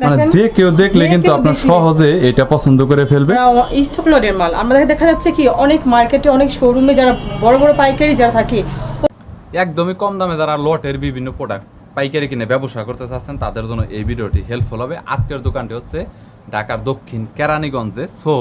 মানে যে কেউ দেখলে কিন্তু আপনার সহজে এটা পছন্দ করে ফেলবে। স্টক লটের মাল। আমরা দেখা যাচ্ছে কি অনেক মার্কেটে অনেক শোরুমে যারা বড় বড় পাইকারি যারা থাকে একদমই কম দামে যারা লটের বিভিন্ন প্রোডাক্ট পাইকারি কিনে ব্যবসা করতে চাচ্ছেন তাদের জন্য এই ভিডিওটি হেল্পফুল হবে। আজকের দোকানটি হচ্ছে ঢাকার দক্ষিণ কেরানীগঞ্জে। সো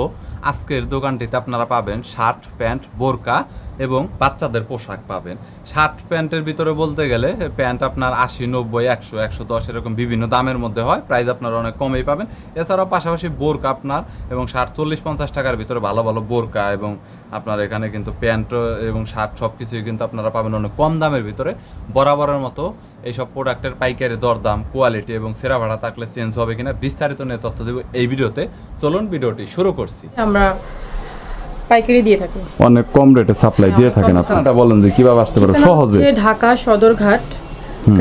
আজকের দোকানটিতে আপনারা পাবেন শার্ট, প্যান্ট, বোরকা এবং বাচ্চাদের পোশাক পাবেন। শার্ট, প্যান্টের ভিতরে বলতে গেলে প্যান্ট আপনার আশি, নব্বই, একশো একশো দশ এরকম বিভিন্ন দামের মধ্যে হয়। প্রাইস আপনারা অনেক কমেই পাবেন। এছাড়াও পাশাপাশি বোরকা আপনার এবং শার্ট চল্লিশ পঞ্চাশ টাকার ভিতরে ভালো ভালো বোরকা এবং আপনার এখানে কিন্তু প্যান্ট এবং শার্ট সব কিছুই কিন্তু আপনারা পাবেন অনেক কম দামের ভিতরে। বরাবরের মতো এইসব প্রোডাক্টের পাইকারি দরদাম, কোয়ালিটি এবং সেরা ভাড়া থাকলে চেঞ্জ হবে কিনা বিস্তারিত নিয়ে তথ্য দেবো এই ভিডিওতে। চলুন ভিডিওটি শুরু করছি। আমরা পাইকারি দিয়ে থাকি। অনেক কম রেটে সাপ্লাই দিয়ে থাকেন আপনারা বলেন যে কীভাবে আসতে পারো? সহজে? ঢাকা সদরঘাট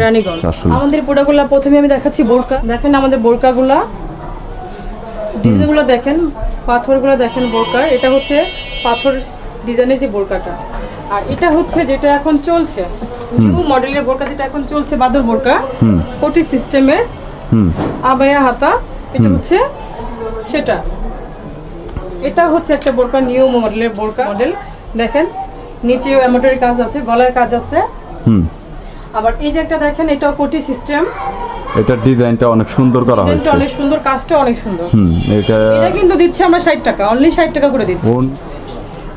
রানীগঞ্জ। আমাদের প্রোডাক্টগুলো প্রথমে আমি দেখাচ্ছি বোরকা। দেখেন আমাদের বোরকাগুলা। ডিজাইনগুলো দেখেন পাথরগুলো দেখেন বোরকার। এটা হচ্ছে পাথর ডিজাইনের যে বোরকাটা। আর এটা হচ্ছে যেটা এখন চলছে। নিউ মডেলের বোরকা যেটা এখন চলছে বাদর বোরকা। কোটি সিস্টেমের আবায়া হাতা। এটা হচ্ছে সেটা। এটা হচ্ছে একটা বোরকা নিউ মডেলের বোরকা মডেল দেখেন নিচেও এমব্রয়ডারি কাজ আছে গলার কাজ আছে। হুম। আবার এই যে একটা দেখেন এটা কোটি সিস্টেম এটা ডিজাইনটা অনেক সুন্দর করা হয়েছে। অনেক সুন্দর কাজটা অনেক সুন্দর। হুম এটা এটা কিন্তু দিচ্ছে আমরা ষাট টাকা অনলি ষাট টাকা করে দিচ্ছি।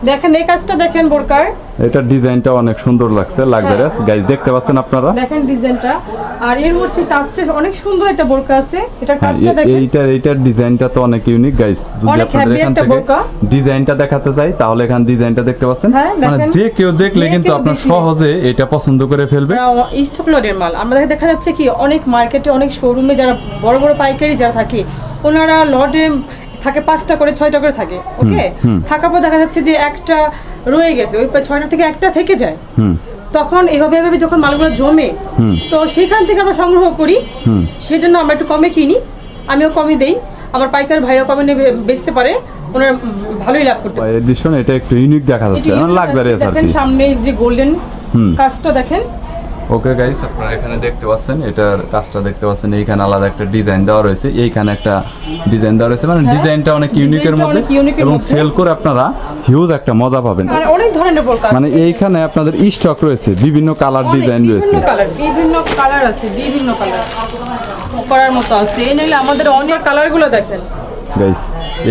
দেখেন এই কাজটা দেখেন বোরকার। এটার ডিজাইনটা অনেক সুন্দর লাগছে লাক্সারিয়াস গাইজ দেখতে পাচ্ছেন আপনারা? দেখেন ডিজাইনটা। আর এর হচ্ছে তার চেয়ে অনেক সুন্দর একটা বোরকা আছে। এটার হ্যাঁ কাজটা দেখেন। এইটার এইটার ডিজাইনটা তো অনেক ইউনিক গাইস যদি অনেক আপনাদের এখান থেকে ডিজাইনটা দেখাতে চাই তাহলে এখান ডিজাইনটা দেখতে পাচ্ছেন। হ্যাঁ, মানে যে কেউ দেখলে কিন্তু আপনার সহজে এটা পছন্দ করে ফেলবে। স্টক লটের মাল। আমাদের দেখা যাচ্ছে কি অনেক মার্কেটে অনেক শোরুমে যারা বড় বড় পাইকারি যারা থাকে ওনারা লটে থাকে পাঁচটা করে ছয়টা করে থাকে ওকে থাকার পর দেখা যাচ্ছে যে একটা রয়ে গেছে ওই ছয়টা থেকে একটা থেকে যায়। তখন এভাবে এভাবে যখন মালগুলো জমে তো সেখান থেকে আমরা সংগ্রহ করি। সেজন্য আমরা একটু কমে কিনি আমিও কমে দেই। আমার পাইকার ভাইরা কমে নিয়ে বেচতে পারে ওনার ভালোই লাভ করতে পারে এডিশন এটা একটু ইউনিক দেখা যাচ্ছে এটি মানে আর দেখেন কি। সামনে যে গোল্ডেন। কাজটা দেখেন ওকে গাইস আপনারা এখানে দেখতে পাচ্ছেন এটার কাজটা দেখতে পাচ্ছেন এইখানে আলাদা একটা ডিজাইন দেওয়া রয়েছে। এইখানে একটা ডিজাইন দেওয়া রয়েছে মানে ডিজাইনটা অনেক ইউনিকের ডিজাইনটা মধ্যে হ্যাঁ, অনেক unique এর এবং সেল করে আপনারা হিউজ একটা মজা পাবেন। আর অনেক ধরনের। মানে এইখানে আপনাদের স্টক রয়েছে বিভিন্ন কালার ডিজাইন রয়েছে বিভিন্ন কালার বিভিন্ন কালার আছে বিভিন্ন কালার করার মতো আছে। এই নাইলে আমাদের অনেক কালারগুলো দেখেন। গাইস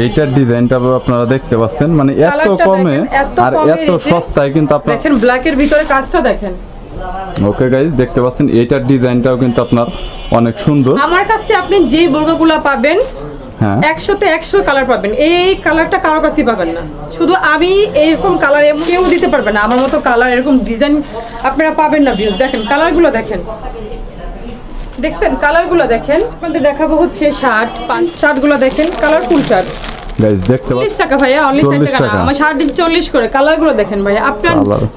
এইটার ডিজাইনটা আপনারা দেখতে পাচ্ছেন মানে এত কমে আর এত সস্তায় কিন্তু আপনার দেখেন ব্ল্যাকের ভিতরে কাজটা দেখেন। ওকে গাইস দেখতে পাচ্ছেন এইটার ডিজাইনটাও কিন্তু আপনার অনেক সুন্দর। আমার কাছে আপনি যে বোরকাগুলো পাবেন হ্যাঁ। একশোতে একশো কালার পাবেন। এই কালারটা কারও কাছেই পাবেন না। শুধু আমি এরকম কালার কেউ দিতে পারবে না। আমার মতো কালার এরকম ডিজাইন আপনারা পাবেন না ভিউজ দেখেন কালারগুলো দেখেন। দেখছেন? কালারগুলো দেখেন। আপনাদের দেখাবো হচ্ছে শার্ট শার্টগুলো দেখেন কালারফুল শার্ট। গাইস দেখতে পাচ্ছেন 40 টাকা ভাইয়া অনলি 40 টাকা না টাকা। আমার শার্ট চল্লিশ করে কালারগুলো দেখেন ভাইয়া। আপনার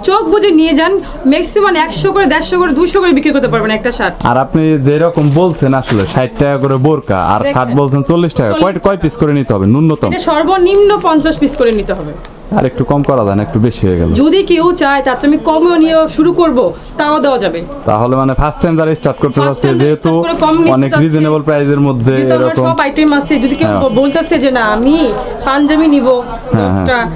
চোখ বুঝে নিয়ে যান ম্যাক্সিমাম একশো করে দেড়শো করে 200 করে বিক্রি করতে পারবেন একটা শার্ট আর আপনি যেরকম বলছেন আসলে ষাট টাকা করে বোরকা আর শার্ট বলছেন চল্লিশ টাকা কয় 40 কয় পিস করে নিতে হবে? ন্যূনতম। এটা সর্বনিম্ন পঞ্চাশ পিস করে নিতে হবে। আর একটু কম করা দেন একটু বেশি হয়ে গেল। যদি কেউ চায় তার চেয়ে আমি কম নিয়ে শুরু করব তাও দেওয়া যাবে। তাহলে মানে ফার্স্ট টাইম যারা স্টার্ট করতে চাচ্ছে যাচ্ছে যেহেতু অনেক। রিজনেবল প্রাইসের মধ্যে এরকম। সব আইটেম আছে যদি কেউ বলতাছে বলতেছে যে না আমি পাঞ্জাবি নিব হ্যাঁ, দশটা আহ,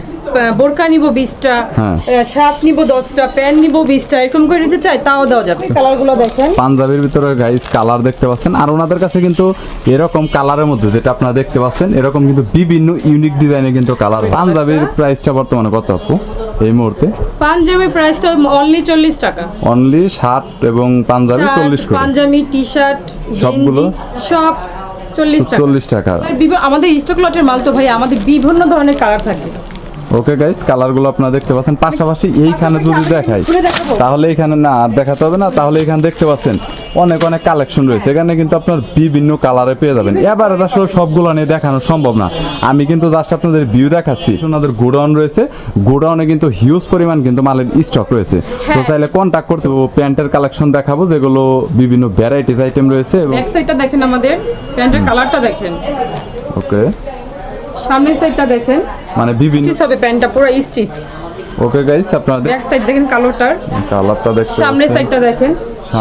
বোরকা নিব বিশটা হ্যাঁ। শার্ট নিব দশটা প্যান্ট নিব বিশটা এরকম করে নিতে চাই তাও দেওয়া যাবে। কালারগুলো দেখেন। পাঞ্জাবির ভিতরে গাইস কালার দেখতে পাচ্ছেন। আর ওনাদের কাছে কিন্তু এরকম কালারের মধ্যে যেটা আপনারা দেখতে পাচ্ছেন এরকম কিন্তু বিভিন্ন ইউনিক ডিজাইনে কিন্তু কালার পাঞ্জাবির প্রাইসটা বর্তমানে কত আপু এই মুহূর্তে? পাঞ্জাবির প্রাইসটা অনলি চল্লিশ টাকা। অনলি শার্ট এবং পাঞ্জাবি শার্ট, চল্লিশ করে। পাঞ্জাবি টি শার্ট সবগুলো? সব চল্লিশ টাকা। আমাদের স্টক লটের মাল তো ভাই আমাদের বিভিন্ন ধরনের কালার থাকে। ওকে গাইস কালারগুলো আপনারা দেখতে পাচ্ছেন। পাশাপাশি এইখানে যদি দেখাই তাহলে এখানে না আর দেখাতে হবে না তাহলে এখানে দেখতে পাচ্ছেন অনেক অনেক কালেকশন রয়েছে। এখানে কিন্তু আপনার বিভিন্ন কালারে পেয়ে যাবেন। এবার আসলে সবগুলো নিয়ে দেখানো সম্ভব না। আমি কিন্তু জাস্ট আপনাদের ভিউ দেখাচ্ছি। ওনাদের গোডাউন রয়েছে। গোডাউনে কিন্তু হিউজ পরিমাণ কিন্তু মালের স্টক রয়েছে। তো হ্যাঁ। চাইলে কন্ট্যাক্ট করতে প্যান্টের কালেকশন দেখাবো যেগুলো বিভিন্ন ভ্যারাইটিস আইটেম রয়েছে দেখেন আমাদের। প্যান্টের কালারটা দেখেন। ওকে সামনের সাইডটা দেখেন। মানে বিভিন্ন স্টিচ হবে প্যান্টটা পুরো স্টিচ ওকে গাইস আপনারা ব্যাক সাইড দেখেন কালোটার। কালারটা দেখতে সামনের সাইডটা দেখেন।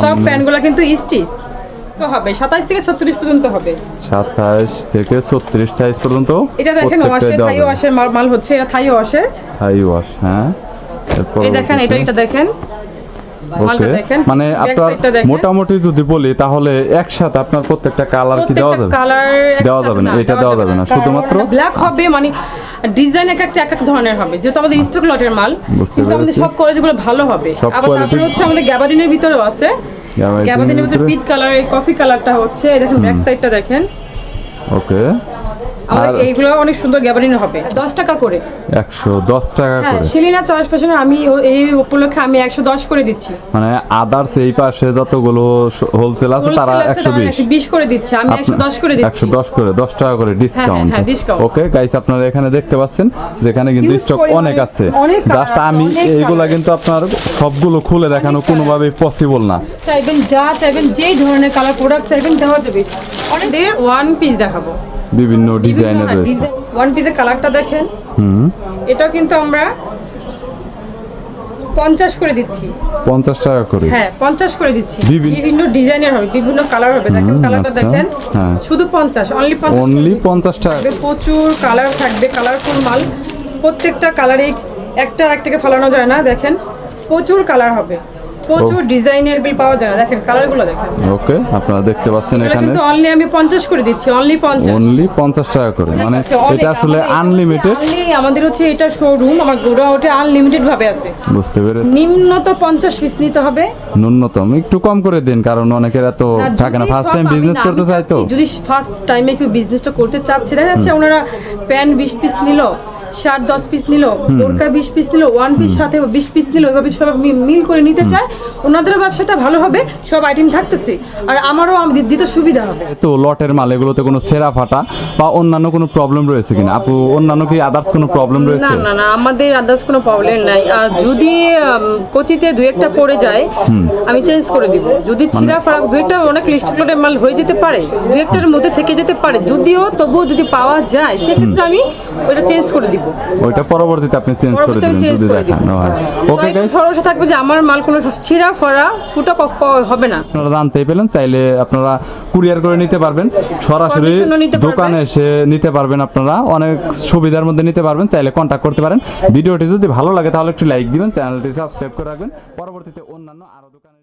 সব। প্যান্টগুলো কিন্তু স্টিচ তো হবে সাতাইশ থেকে ছত্রিশ পর্যন্ত হবে। সাতাশ থেকে ছত্রিশ সাইজ পর্যন্ত এটা দেখেন ওয়াশের থাই। ওয়াশের মাল হচ্ছে এটা থাই ওয়াশের। থাই ওয়াশ হ্যাঁ? এই দেখেন এটা এটা দেখেন দেখেন। মানে আপনার। মোটামুটি যদি বলি তাহলে একসাথে আপনার প্রত্যেকটা কালার কি দেওয়া যাবে? কালার দেওয়া যাবে না, এটা দেওয়া যাবে না, শুধুমাত্র- ব্ল্যাক হবে মানে ডিজাইন এক একটা এক এক ধরনের হবে। যেহেতু আমাদের স্টক লটের মাল কিন্তু আমাদের। সব কোয়ালিটিগুলো ভালো হবে। সব আবার তারপরে হচ্ছে আমাদের গ্যাবারিনের ভিতরেও আছে। গ্যাবারিনের ভিতরে? ভিতরে? কালার এই কফি কালারটা হচ্ছে দেখেন ব্যাক সাইডটা দেখেন। ওকে আমাদের এইগুলো অনেক সুন্দর গ্যাবারিনের হবে। দশ টাকা করে। একশো দশ টাকা হ্যাঁ করে। শিলিনা চয়েস ফ্যাশনে আমি এই উপলক্ষে আমি একশো দশ করে দিচ্ছি। মানে আদার্স এই পাশে যতগুলো হোলসেল আছে তারা একশো তারা বিশ। করে দিচ্ছে আমি একশো দশ করে দিচ্ছি। একশো দশ করে দশ টাকা করে ডিসকাউন্ট ওকে গাইস আপনারা এখানে দেখতে পাচ্ছেন যেখানে কিন্তু স্টক অনেক আছে। জাস্ট আমি এইগুলা কিন্তু আপনার সবগুলো খুলে দেখানো কোনোভাবেই পসিবল না। চাইবেন যা চাইবেন যেই ধরনের কালার প্রোডাক্ট চাইবেন দেওয়া যাবে। অনেক ওয়ান পিস দেখাবো। বিভিন্ন ডিজাইনের রয়েছে। ওয়ান পিসের কালারটা দেখেন। হুম। এটা কিন্তু আমরা পঞ্চাশ করে দিচ্ছি। পঞ্চাশ টাকা করে? হ্যাঁ পঞ্চাশ করে দিচ্ছি। বিভিন্ন- ডিজাইনের হবে বিভিন্ন কালার হবে। দেখেন কালারটা আচ্ছা, দেখেন। হ্যাঁ। শুধু পঞ্চাশ অনলি পঞ্চাশ অনলি পঞ্চাশ টাকা। থাকবে প্রচুর কালার থাকবে কালারফুল মাল। প্রত্যেকটা কালারে একটা একটাকে ফালানো যায় না। দেখেন প্রচুর কালার হবে। প্রচুর ডিজাইনের বিল পাওয়া যায় দেখেন কালারগুলো দেখেন। ওকে আপনারা দেখতে পাচ্ছেন এখানে। কিন্তু অনলি আমি পঞ্চাশ করে দিচ্ছি অনলি পঞ্চাশ। অনলি পঞ্চাশ টাকা করে। মানে এটা আসলে আনলিমিটেড আমাদের হচ্ছে এটা শোরুম আমার গোডা ওটা আনলিমিটেড ভাবে আছে। বুঝতে পেরে নিম্নত পঞ্চাশ পিস নিতে হবে। ন্যূনতম একটু কম করে দিন কারণ অনেকের এত থাকে না। ফার্স্ট টাইম বিজনেস করতে চাই তো। যদি ফার্স্ট টাইমে কেউ বিজনেসটা করতে চাচ্ছে দেখা যাচ্ছে ওনারা প্যান বিশ পিস নিল শার্ট দশ পিস নিল বোরকা বিশ পিস নিল ওয়ান পিস সাথে বিশ পিস নিল এভাবে সব মিল করে নিতে চায়। ওনাদেরও ব্যবসাটা ভালো হবে সব আইটেম থাকতেছে। আর আমারও আমাদের দিতে সুবিধা হবে। তো লটের মাল এগুলোতে কোনো সেরা ফাটা বা অন্যান্য কোনো প্রবলেম রয়েছে কিনা? আপু অন্যান্য কি আদার্স কোনো প্রবলেম রয়েছে? না না না আমাদের আদার্স কোনো প্রবলেম নাই। আর যদি কোচিতে দু একটা পড়ে যায় আমি চেঞ্জ করে দিব। যদি মানে ছিঁড়া ফারাক দু একটা অনেক লিস্ট প্লটের মাল হয়ে যেতে পারে দু একটার মধ্যে থেকে যেতে পারে। যদিও তবুও যদি পাওয়া যায় সেক্ষেত্রে আমি ওইটা চেঞ্জ করে দিব। ওইটা পরবর্তীতে আপনি চেঞ্জ করে দিবেন যদি দেখানো ওকে গাইস ভরসা থাকবে যে আমার মাল কোনো ছিঁড়া ফরা ফুটা হবে না। আপনারা জানতেই পেলেন চাইলে আপনারা কুরিয়ার করে নিতে পারবেন। সরাসরি। দোকানে এসে নিতে পারবেন আপনারা। অনেক সুবিধার মধ্যে নিতে পারবেন চাইলে কন্ট্যাক্ট করতে পারেন। ভিডিওটি যদি ভালো লাগে তাহলে একটু লাইক দিবেন চ্যানেলটি সাবস্ক্রাইব করে রাখবেন। পরবর্তীতে অন্যান্য আরও দোকান